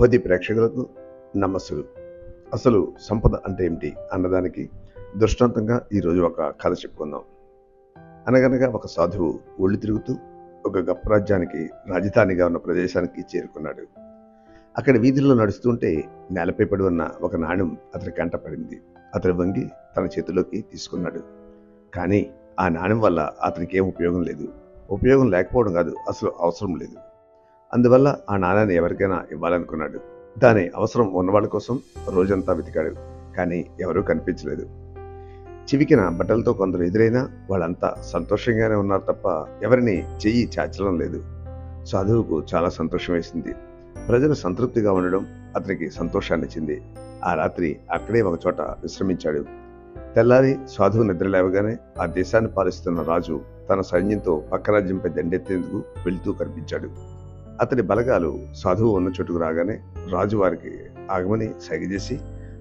పది ప్రేక్షకులకు నమస్సులు. అసలు సంపద అంటే ఏమిటి అన్నదానికి దృష్టాంతంగా ఈరోజు ఒక కథ చెప్పుకుందాం. అనగనగా ఒక సాధువు ఒళ్ళు తిరుగుతూ ఒక గొప్ప రాజ్యానికి రాజధానిగా ఉన్న ప్రదేశానికి చేరుకున్నాడు. అక్కడ వీధుల్లో నడుస్తుంటే నేలపై పడి ఉన్న ఒక నాణ్యం అతని కంట పడింది. అతని వంగి తన చేతిలోకి తీసుకున్నాడు. కానీ ఆ నాణ్యం వల్ల అతనికి ఏం ఉపయోగం లేదు. ఉపయోగం లేకపోవడం కాదు అసలు అవసరం లేదు. అందువల్ల ఆ నాణ్యాన్ని ఎవరికైనా ఇవ్వాలనుకున్నాడు. దాని అవసరం ఉన్నవాళ్ళ కోసం రోజంతా వెతికాడు కానీ ఎవరూ కనిపించలేదు. చివికిన బట్టలతో కొందరు ఎదురైనా వాళ్ళంతా సంతోషంగానే ఉన్నారు తప్ప ఎవరిని చెయ్యి చాచడం లేదు. సాధువుకు చాలా సంతోషం వేసింది. ప్రజలు సంతృప్తిగా ఉండడం అతనికి సంతోషాన్నిచ్చింది. ఆ రాత్రి అక్కడే ఒక చోట విశ్రమించాడు. తెల్లారి సాధువు నిద్ర లేవగానే ఆ దేశాన్ని పాలిస్తున్న రాజు తన సైన్యంతో పక్క రాజ్యంపై దండెత్తేందుకు వెళ్తూ కనిపించాడు. అతడి బలగాలు సాధువు ఉన్న చోటుకు రాగానే రాజు వారికి ఆగమని సైగ చేసి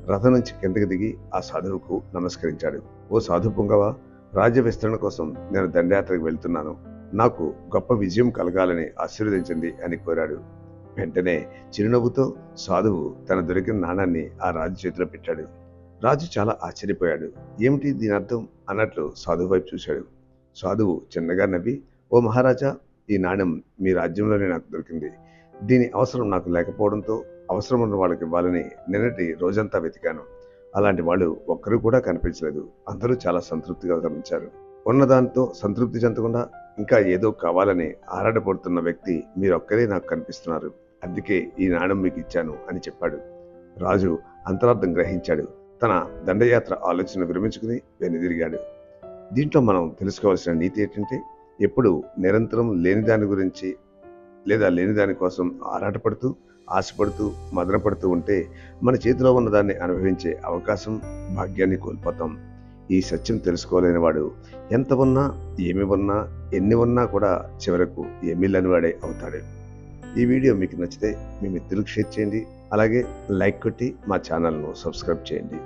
రథం నుంచి కిందకి దిగి ఆ సాధువుకు నమస్కరించాడు. ఓ సాధు పుంగవ రాజ్య విస్తరణ కోసం నేను దండయాత్రకు వెళ్తున్నాను. నాకు గొప్ప విజయం కలగాలని ఆశీర్వదించింది అని కోరాడు. వెంటనే చిరునవ్వుతో సాధువు తన దొరికిన నాణాన్ని ఆ రాజు చేతిలో పెట్టాడు. రాజు చాలా ఆశ్చర్యపోయాడు. ఏమిటి దీని అర్థం అన్నట్లు సాధువు వైపు చూశాడు. సాధువు చిన్నగా నవ్వి ఓ మహారాజా ఈ నాణ్యం మీ రాజ్యంలోనే నాకు దొరికింది. దీని అవసరం నాకు లేకపోవడంతో అవసరం ఉన్న వాళ్ళకి ఇవ్వాలని నిన్నటి రోజంతా వెతికాను. అలాంటి వాళ్ళు ఒక్కరూ కూడా కనిపించలేదు. అందరూ చాలా సంతృప్తిగా గమనించారు. ఉన్నదాంతో సంతృప్తి చెందకుండా ఇంకా ఏదో కావాలని ఆరాటపడుతున్న వ్యక్తి మీరొక్కరే నాకు కనిపిస్తున్నారు. అందుకే ఈ నాణ్యం మీకు ఇచ్చాను అని చెప్పాడు. రాజు అంతరార్థం గ్రహించాడు. తన దండయాత్ర ఆలోచన విరమించుకుని వెనుదిరిగాడు. దీంట్లో మనం తెలుసుకోవాల్సిన నీతి ఏంటంటే ఎప్పుడు నిరంతరం లేని దాని గురించి లేదా లేని దాని కోసం ఆరాటపడుతూ ఆశపడుతూ మదనపడుతూ ఉంటే మన చేతిలో ఉన్న దాన్ని అనుభవించే అవకాశం భాగ్యాన్ని కోల్పోతాం. ఈ సత్యం తెలుసుకోలేని వాడు ఎంత ఉన్నా ఏమి ఉన్నా ఎన్ని ఉన్నా కూడా చివరకు ఏమీ లేనివాడే అవుతాడు. ఈ వీడియో మీకు నచ్చితే మీ మిత్రులకు షేర్ చేయండి. అలాగే లైక్ కొట్టి మా ఛానల్ను సబ్స్క్రైబ్ చేయండి.